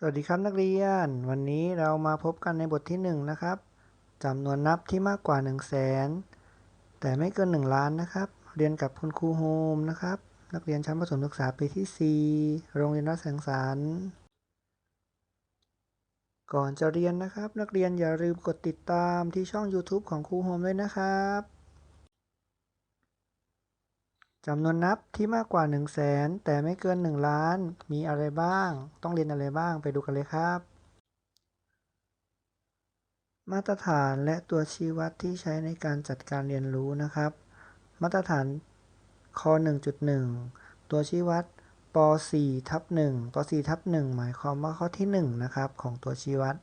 สวัสดีครับนักเรียน วันนี้เรามาพบกันในบทที่ 1 นะครับจำนวนนับที่มากกว่า 1 0 0 0 0แสนแต่ไม่เกิน 1 ล้านนะครับ เรียนกับคุณครูโฮมนะครับ นักเรียนชั้นประถมศึกษาปีที่ 4 โรงเรียนวัดแสงสรรก่อนจะเรียนนะครับ นักเรียนอย่าลืมกดติดตามที่ช่อง YouTube ของครูโฮมด้วยนะครับ จำนวนนับที่มากกว่า 1 0 0 0 0แสนแต่ไม่เกิน 1 ล้าน มีอะไรบ้าง ต้องเรียนอะไรบ้างไปดูกันเลยครับ มาตรฐานและตัวชี้วัดที่ใช้ในการจัดการเรียนรู้นะครับ มาตรฐานข้อ1.1 ตัวชี้วัดป .4 ทับ1ป .4 ทับ1หมายความว่าข้อที่ 1 นะครับ ของตัวชี้วัด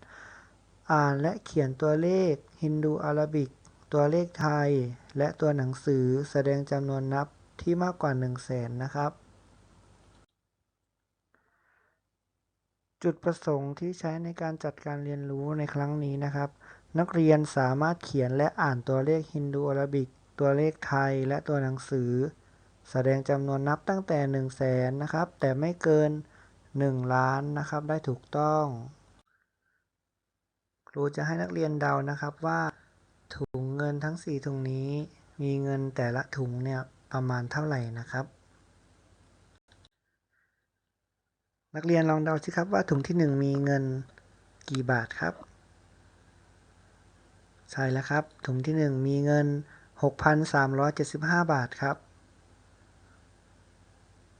อ่านและเขียนตัวเลขฮินดูอาราบิก ตัวเลขไทย และตัวหนังสือแสดงจำนวนนับ ที่มากกว่า 1 0 0 0 0แสนนะครับ จุดประสงค์ที่ใช้ในการจัดการเรียนรู้ในครั้งนี้นะครับ นักเรียนสามารถเขียนและอ่านตัวเลขฮินดูอาราบิก ตัวเลขไทยและตัวหนังสือ แสดงจำนวนนับตั้งแต่ 1 0 0 0 0แสนนะครับ แต่ไม่เกิน 1 ล้านนะครับ ได้ถูกต้อง ครูจะให้นักเรียนเดานะครับว่า ถุงเงินทั้ง 4 ถุงนี้มีเงินแต่ละถุงเนี่ย ประมาณเท่าไหร่นะครับ นักเรียนลองเดาสิครับว่าถุงที่ 1 มีเงินกี่บาทครับ ใช่แล้วครับ ถุงที่ 1 มีเงิน 6,375 บาทครับ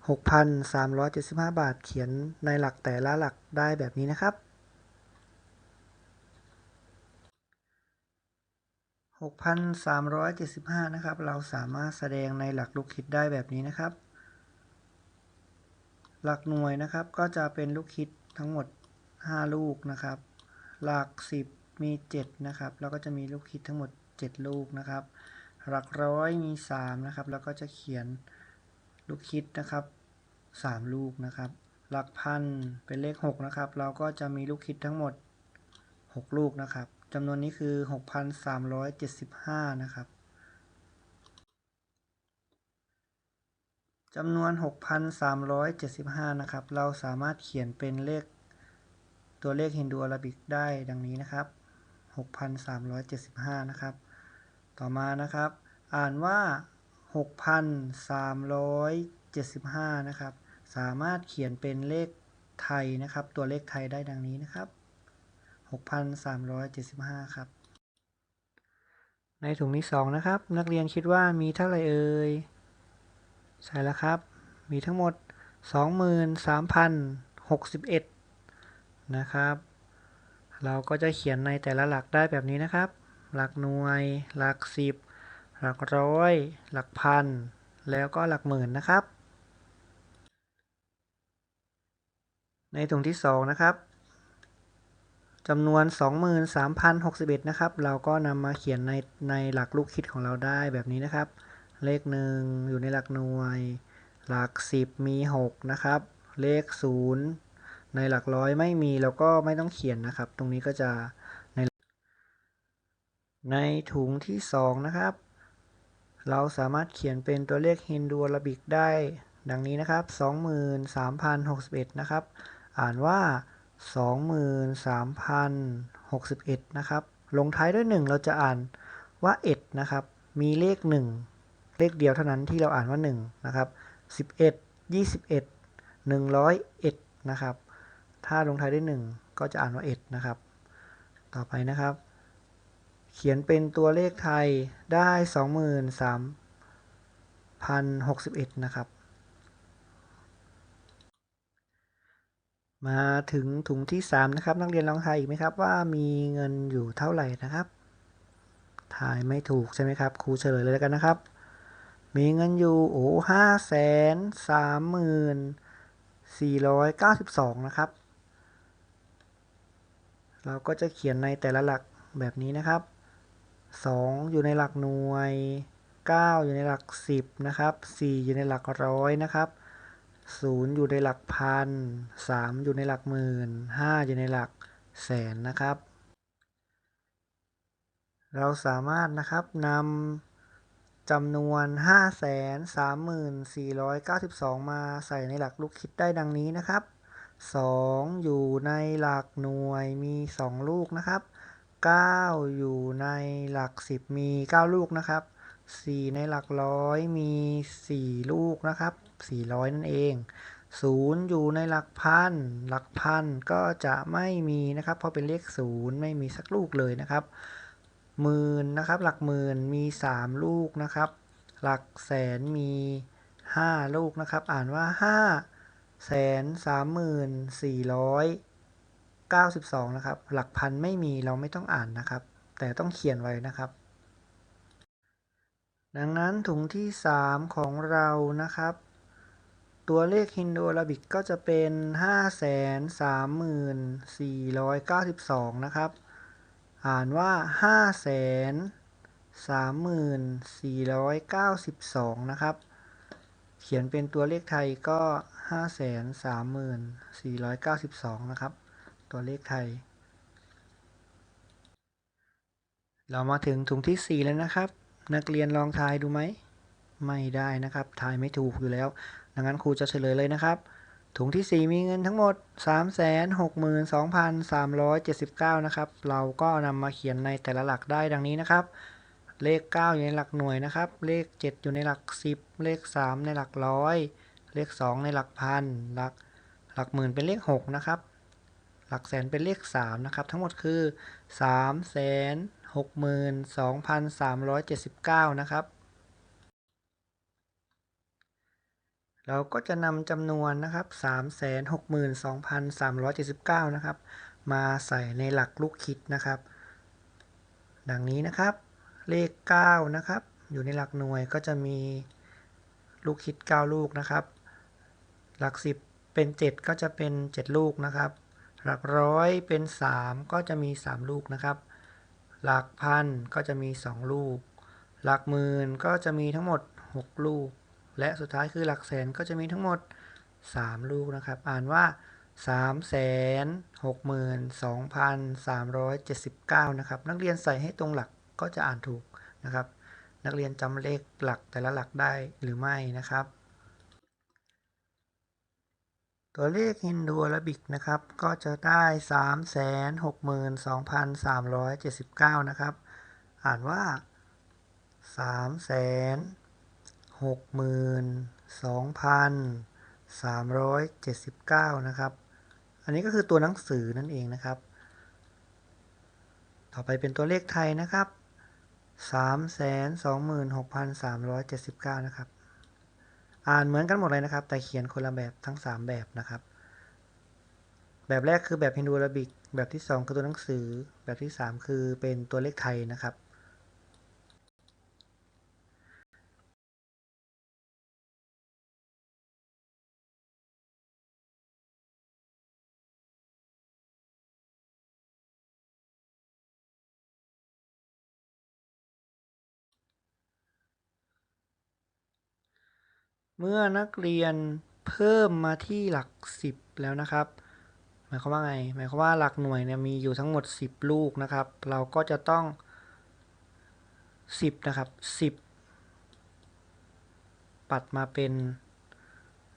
6,375 บาทเขียนในหลักแต่ละหลักได้แบบนี้นะครับ 6,375 นะครับ เราสามารถแสดงในหลักลูกคิดได้แบบนี้นะครับ หลักหน่วยนะครับก็จะเป็นลูกคิดทั้งหมด 5 ลูกนะครับ หลัก 10 มี 7 นะครับ แล้วก็จะมีลูกคิดทั้งหมด 7 ลูกนะครับ หลักร้อยมี 3 นะครับ แล้วก็จะเขียนลูกคิดนะครับ 3 ลูกนะครับ หลักพันเป็นเลข 6 นะครับ เราก็จะมีลูกคิดทั้งหมด 6 ลูกนะครับ จำนวนนี้คือ 6,375 นะครับจำนวน 6,375 นะครับ เราสามารถเขียนเป็นเลขตัวเลขฮินดูอาราบิกได้ดังนี้นะครับ 6,375 นะครับ ต่อมานะครับ อ่านว่า 6,375 นะครับ สามารถเขียนเป็นเลขไทยนะครับ ตัวเลขไทยได้ดังนี้นะครับ 6,375 ครับ ในถุงที่ 2 นะครับ นักเรียนคิดว่ามีเท่าไรเอ่ย ใช่แล้วครับ มีทั้งหมด 23,061 นะครับ เราก็จะเขียนในแต่ละหลักได้แบบนี้นะครับ หลักหน่วย หลัก10หลักร้อย หลักพัน แล้วก็หลักหมื่นนะครับ ในถุงที่ 2 นะครับ จำนวน 23,061 นะครับ เราก็นำมาเขียนในในหลักลูกคิดของเราได้แบบนี้นะครับ เลข 1 อยู่ในหลักหน่วย หลัก 10 มี 6 นะครับ เลข 0 ในหลักร้อยไม่มีเราก็ไม่ต้องเขียนนะครับ ตรงนี้ก็จะในในถุงที่ 2 นะครับ เราสามารถเขียนเป็นตัวเลขฮินดูอาราบิกได้ ดังนี้นะครับ 23,061 นะครับ อ่านว่า 23,061 นะครับ ลงท้ายด้วย 1 เราจะอ่านว่าเอ็ดนะครับ มีเลข 1 เลขเดียวเท่านั้นที่เราอ่านว่า 1 นะครับ 11 21 101 นะครับ ถ้าลงท้ายด้วย 1 ก็จะอ่านว่าเอ็ดนะครับ ต่อไปนะครับ เขียนเป็นตัวเลขไทยได้ 23,061 นะครับ มาถึงถุงที่ 3 นะครับ นักเรียนลองทายอีกไหมครับ ว่ามีเงินอยู่เท่าไหร่นะครับทายไม่ถูกใช่ไหมครับครูเฉลยเลยแล้วกันนะครับ มีเงินอยู่โอ้ห้าแสนสามหมื่นสี่ร้อยเก้าสิบสองนะครับ เราก็จะเขียนในแต่ละหลักแบบนี้นะครับ2อยู่ในหลักหน่วย9อยู่ในหลัก10นะครับ4อยู่ในหลักร้อยนะครับ ศูนย์อยู่ในหลักพันสามอยู่ในหลักหมื่นห้าอยู่ในหลักแสนนะครับ เราสามารถนะครับนำจำนวน 5 3 4 9 2 มาใส่ในหลักลูกคิดได้ดังนี้นะครับ 2 อยู่ในหลักหน่วยมี 2 ลูกนะครับ 9 อยู่ในหลัก 10 มี 9 ลูกนะครับ 4 ในหลักร้อยมี 4 ลูกนะครับ 400 นั่นเอง0อยู่ในหลักพัน หลักพันก็จะไม่มีนะครับ เพราะเป็นเลข0ไม่มีสักลูกเลยนะครับ หมื่นนะครับ หลักหมื่นมี 3 ลูกนะครับ หลักแสนมี 5 ลูกนะครับ อ่านว่า 5 แสนสามหมื่นสี่ร้อยเก้าสิบสองนะครับ หลักพันไม่มีเราไม่ต้องอ่านนะครับ แต่ต้องเขียนไว้นะครับ ดังนั้นถุงที่ 3 ของเรานะครับ ตัวเลขฮินโดอาราบิกก็จะเป็น 5 3 4 9 2 นะครับ อ่านว่า 5 3 4 9 2 นะครับ เขียนเป็นตัวเลขไทยก็ 5 3 4 9 2 นะครับ ตัวเลขไทย เรามาถึงถุงที่ 4 แล้วนะครับ นักเรียนลองทายดูไหม ไม่ได้นะครับทายไม่ถูกอยู่แล้ว ดังนั้นครูจะเฉลยเลยนะครับ ถุงที่ 4 มีเงินทั้งหมด 362,379 นะครับ เราก็นำมาเขียนในแต่ละหลักได้ดังนี้นะครับ เลข 9 อยู่ในหลักหน่วยนะครับ เลข 7 อยู่ในหลัก 10 เลข 3 ในหลักร้อย เลข 2 ในหลักพัน หลักหลักหมื่นเป็นเลข 6 นะครับ หลักแสนเป็นเลข 3 นะครับ ทั้งหมดคือ 3 6 2 3 7 9 นะครับ เราก็จะนำจำนวนนะครับ362,379 นะครับ มาใส่ในหลักลูกคิดนะครับ ดังนี้นะครับ เลข 9 นะครับ อยู่ในหลักหน่วยก็จะมีลูกคิด 9 ลูกนะครับ หลัก 10 เป็น 7 ก็จะเป็น 7 ลูกนะครับ หลักร้อยเป็น 3 ก็จะมี 3 ลูกนะครับ หลักพันก็จะมี 2 ลูก หลักหมื่นก็จะมีทั้งหมด 6 ลูก และสุดท้ายคือหลักแสนก็จะมีทั้งหมด 3 ลูกนะครับ อ่านว่า 3 6 2 3 7 9 นะครับ นักเรียนใส่ให้ตรงหลักก็จะอ่านถูกนะครับ นักเรียนจำเลขหลักแต่ละหลักได้หรือไม่นะครับ ตัวเลขฮินดูอาราบิกนะครับ ก็จะได้ 362,379 นะครับ อ่านว่า 362,379นะครับ อันนี้ก็คือตัวหนังสือนั่นเองนะครับ ต่อไปเป็นตัวเลขไทยนะครับ326,379นะครับ อ่านเหมือนกันหมดเลยนะครับ แต่เขียนคนละแบบทั้ง3แบบนะครับ แบบแรกคือแบบฮินดูอาราบิก แบบที่2คือตัวหนังสือ แบบที่3คือเป็นตัวเลขไทยนะครับ เมื่อนักเรียนเพิ่มมาที่หลัก 10 แล้วนะครับ หมายความว่าไง หมายความว่าหลักหน่วยเนี่ยมีอยู่ทั้งหมด 10 ลูกนะครับ เราก็จะต้อง 10 นะครับ 10 ปัดมาเป็น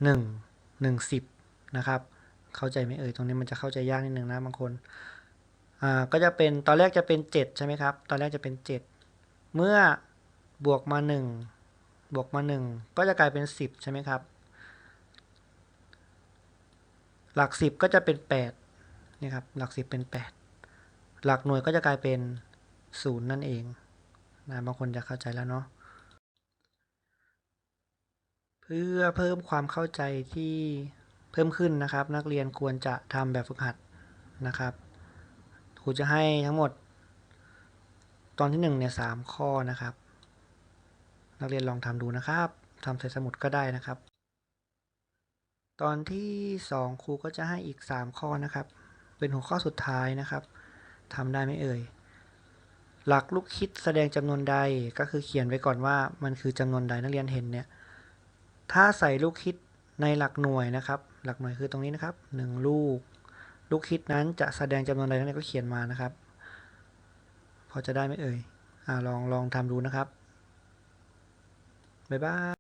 1 1 10 นะครับ เข้าใจไหมเอ่ย ตรงนี้มันจะเข้าใจยากนิดนึงนะบางคน อ่า ก็จะเป็น ตอนแรกจะเป็น 7 ใช่ไหมครับ ตอนแรกจะเป็น 7 เมื่อบวกมา 1 บวกมา 1 ก็จะกลายเป็น 10 ใช่ไหมครับ หลัก 10 ก็จะเป็น8นี่ครับหลัก 10 เป็น 8 หลักหน่วยก็จะกลายเป็น 0 นั่นเองนะบางคนจะเข้าใจแล้วเนาะเพื่อเพิ่มความเข้าใจที่เพิ่มขึ้นนะครับ นักเรียนควรจะทำแบบฝึกหัดนะครับครูจะให้ทั้งหมด ตอนที่1เนี่ย3ข้อนะครับ นักเรียนลองทำดูนะครับทำใส่สมุดก็ได้นะครับ ตอนที่ 2 ครูก็จะให้อีก 3 ข้อนะครับ เป็นหัวข้อสุดท้ายนะครับทำได้ไหมเอ่ย หลักลูกคิดแสดงจำนวนใดก็คือเขียนไว้ก่อนว่ามันคือจำนวนใดนักเรียนเห็นเนี่ย ถ้าใส่ลูกคิดในหลักหน่วยนะครับ หลักหน่วยคือตรงนี้นะครับ 1 ลูก ลูกคิดนั้นจะแสดงจำนวนใดนักเรียนก็เขียนมานะครับ พอจะได้ไหมเอ่ยอลองลองทำดูนะครับ บ๊ายบาย